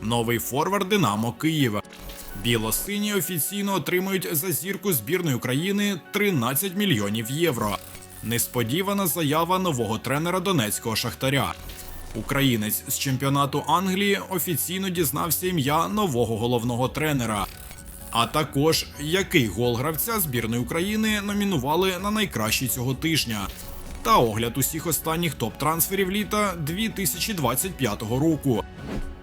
Новий форвард Динамо Київ. Білосині офіційно отримують за зірку збірної України 13 мільйонів євро. Несподівана заява нового тренера донецького шахтаря. Українець з чемпіонату Англії офіційно дізнався ім'я нового головного тренера. А також який гол гравця збірної України номінували на найкращий цього тижня. Та огляд усіх останніх топ-трансферів літа 2025 року.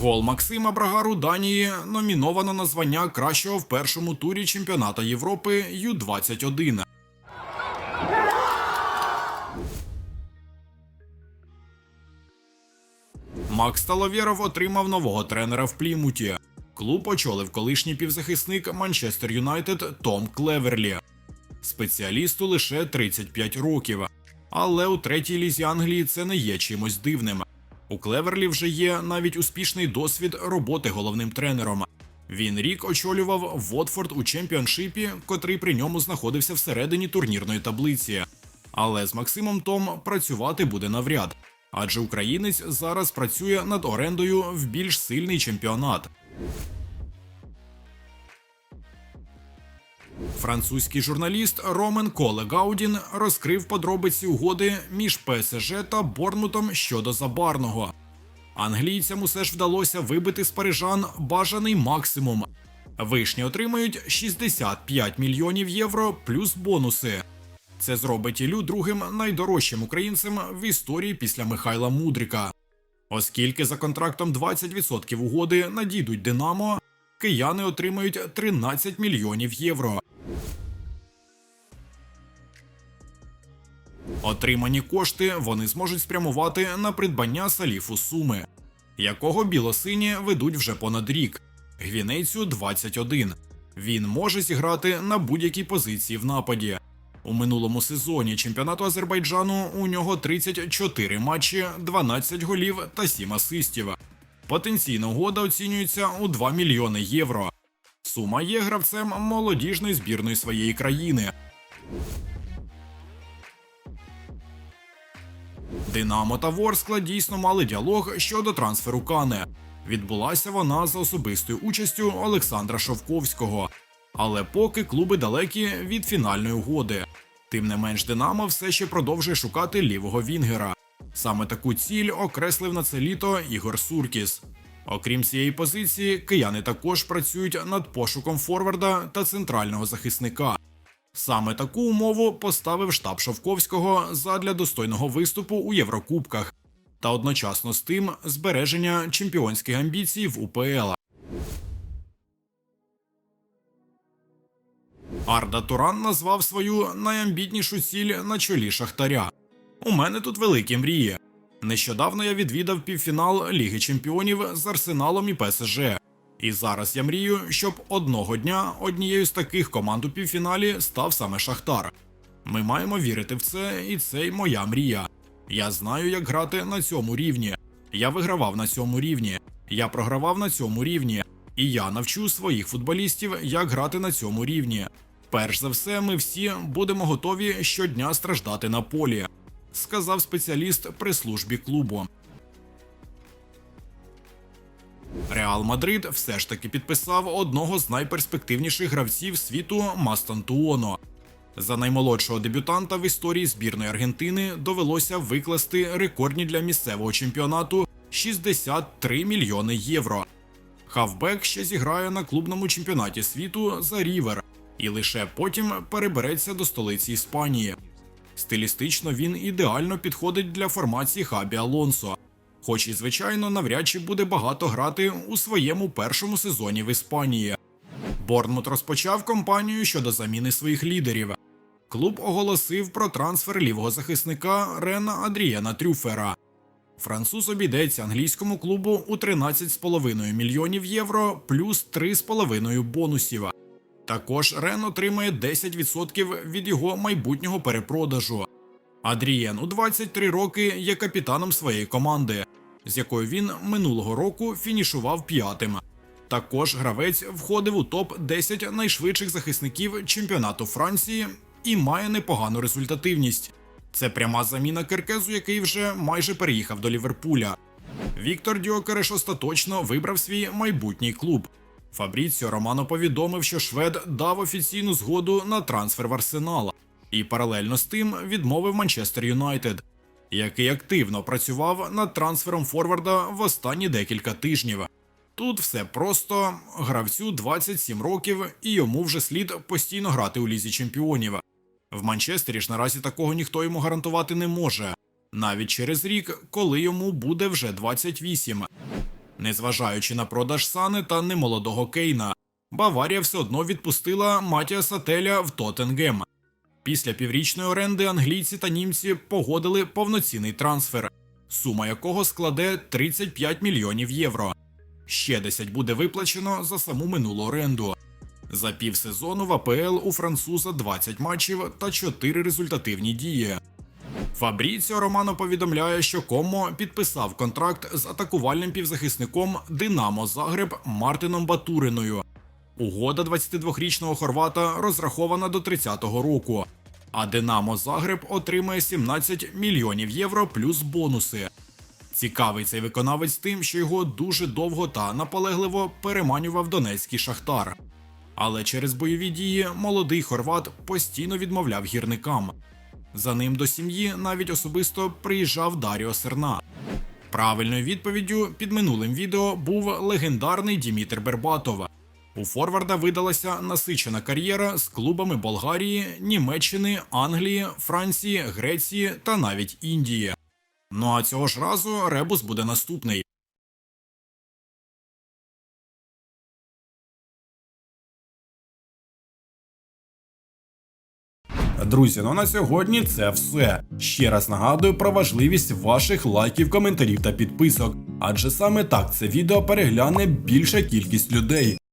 Гол Максима Брагару Данії номіновано на звання кращого в першому турі чемпіоната Європи Ю-21. Макс Таловєров отримав нового тренера в Плімуті. Клуб очолив колишній півзахисник Манчестер Юнайтед Том Клеверлі. Спеціалісту лише 35 років. Але у третій лізі Англії це не є чимось дивним. У Клеверлі вже є навіть успішний досвід роботи головним тренером. Він рік очолював Вотфорд у чемпіоншипі, котрий при ньому знаходився всередині турнірної таблиці. Але з Максимом Том працювати буде навряд, адже українець зараз працює над орендою в більш сильний чемпіонат. Французький журналіст Ромен Коле Гаудін розкрив подробиці угоди між ПСЖ та Борнмутом щодо забарного. Англійцям усе ж вдалося вибити з парижан бажаний максимум. Вишні отримають 65 мільйонів євро плюс бонуси. Це зробить Ілю другим найдорожчим українцем в історії після Михайла Мудрика. Оскільки за контрактом 20% угоди надійдуть Динамо, кияни отримають 13 мільйонів євро. Отримані кошти вони зможуть спрямувати на придбання саліфу суми, якого білосині ведуть вже понад рік. Гвінейцю 21. Він може зіграти на будь-якій позиції в нападі. У минулому сезоні чемпіонату Азербайджану у нього 34 матчі, 12 голів та 7 асистів. Потенційна угода оцінюється у 2 мільйони євро. Сума є гравцем молодіжної збірної своєї країни. Динамо та Ворскла дійсно мали діалог щодо трансферу Кане. Відбулася вона за особистою участю Олександра Шовковського. Але поки клуби далекі від фінальної угоди. Тим не менш, Динамо все ще продовжує шукати лівого Вінгера. Саме таку ціль окреслив на це літо Ігор Суркіс. Окрім цієї позиції, кияни також працюють над пошуком форварда та центрального захисника. Саме таку умову поставив штаб Шовковського задля достойного виступу у Єврокубках та одночасно з тим збереження чемпіонських амбіцій в УПЛ. Арда Туран назвав свою найамбітнішу ціль на чолі Шахтаря. У мене тут великі мрії. Нещодавно я відвідав півфінал Ліги Чемпіонів з Арсеналом і ПСЖ. І зараз я мрію, щоб одного дня однією з таких команд у півфіналі став саме Шахтар. Ми маємо вірити в це, і це й моя мрія. Я знаю, як грати на цьому рівні. Я вигравав на цьому рівні, я програвав на цьому рівні, і я навчу своїх футболістів, як грати на цьому рівні. Перш за все, ми всі будемо готові щодня страждати на полі, сказав спеціаліст при службі клубу. Реал Мадрид все ж таки підписав одного з найперспективніших гравців світу Мастантуоно. За наймолодшого дебютанта в історії збірної Аргентини довелося викласти рекордні для місцевого чемпіонату 63 мільйони євро. Хавбек ще зіграє на клубному чемпіонаті світу за Рівер і лише потім перебереться до столиці Іспанії. Стилістично він ідеально підходить для формації Хабі Алонсо, хоч і звичайно навряд чи буде багато грати у своєму першому сезоні в Іспанії. Борнмут розпочав кампанію щодо заміни своїх лідерів. Клуб оголосив про трансфер лівого захисника Рена Адрієна Трюфера. Француз обійдеться англійському клубу у 13,5 мільйонів євро плюс 3,5 бонусів. Також Рен отримає 10% від його майбутнього перепродажу. Адрієн у 23 роки є капітаном своєї команди, з якою він минулого року фінішував п'ятим. Також гравець входив у топ 10 найшвидших захисників чемпіонату Франції і має непогану результативність. Це пряма заміна Керкезу, який вже майже переїхав до Ліверпуля. Віктор Дьокереш остаточно вибрав свій майбутній клуб. Фабріціо Романо повідомив, що швед дав офіційну згоду на трансфер в Арсенал і паралельно з тим відмовив Манчестер Юнайтед, який активно працював над трансфером Форварда в останні декілька тижнів. Тут все просто гравцю 27 років, і йому вже слід постійно грати у лізі чемпіонів. В Манчестері ж наразі такого ніхто йому гарантувати не може, навіть через рік, коли йому буде вже 28. Незважаючи на продаж Сани та немолодого Кейна, Баварія все одно відпустила Матіаса Теля в Тоттенгем. Після піврічної оренди англійці та німці погодили повноцінний трансфер, сума якого складе 35 мільйонів євро. Ще 10 буде виплачено за саму минулу оренду. За півсезону в АПЛ у француза 20 матчів та 4 результативні дії. Фабріціо Романо повідомляє, що Комо підписав контракт з атакувальним півзахисником Динамо Загреб Мартином Батуриною. Угода 22-річного хорвата розрахована до 30-го року, а Динамо Загреб отримає 17 мільйонів євро плюс бонуси. Цікавий цей виконавець тим, що його дуже довго та наполегливо переманював донецький шахтар. Але через бойові дії молодий хорват постійно відмовляв гірникам. За ним до сім'ї навіть особисто приїжджав Даріо Серна. Правильною відповіддю під минулим відео був легендарний Дімітр Бербатов. У Форварда видалася насичена кар'єра з клубами Болгарії, Німеччини, Англії, Франції, Греції та навіть Індії. Ну а цього ж разу ребус буде наступний. Друзі, ну на сьогодні це все. Ще раз нагадую про важливість ваших лайків, коментарів та підписок, адже саме так це відео перегляне більша кількість людей,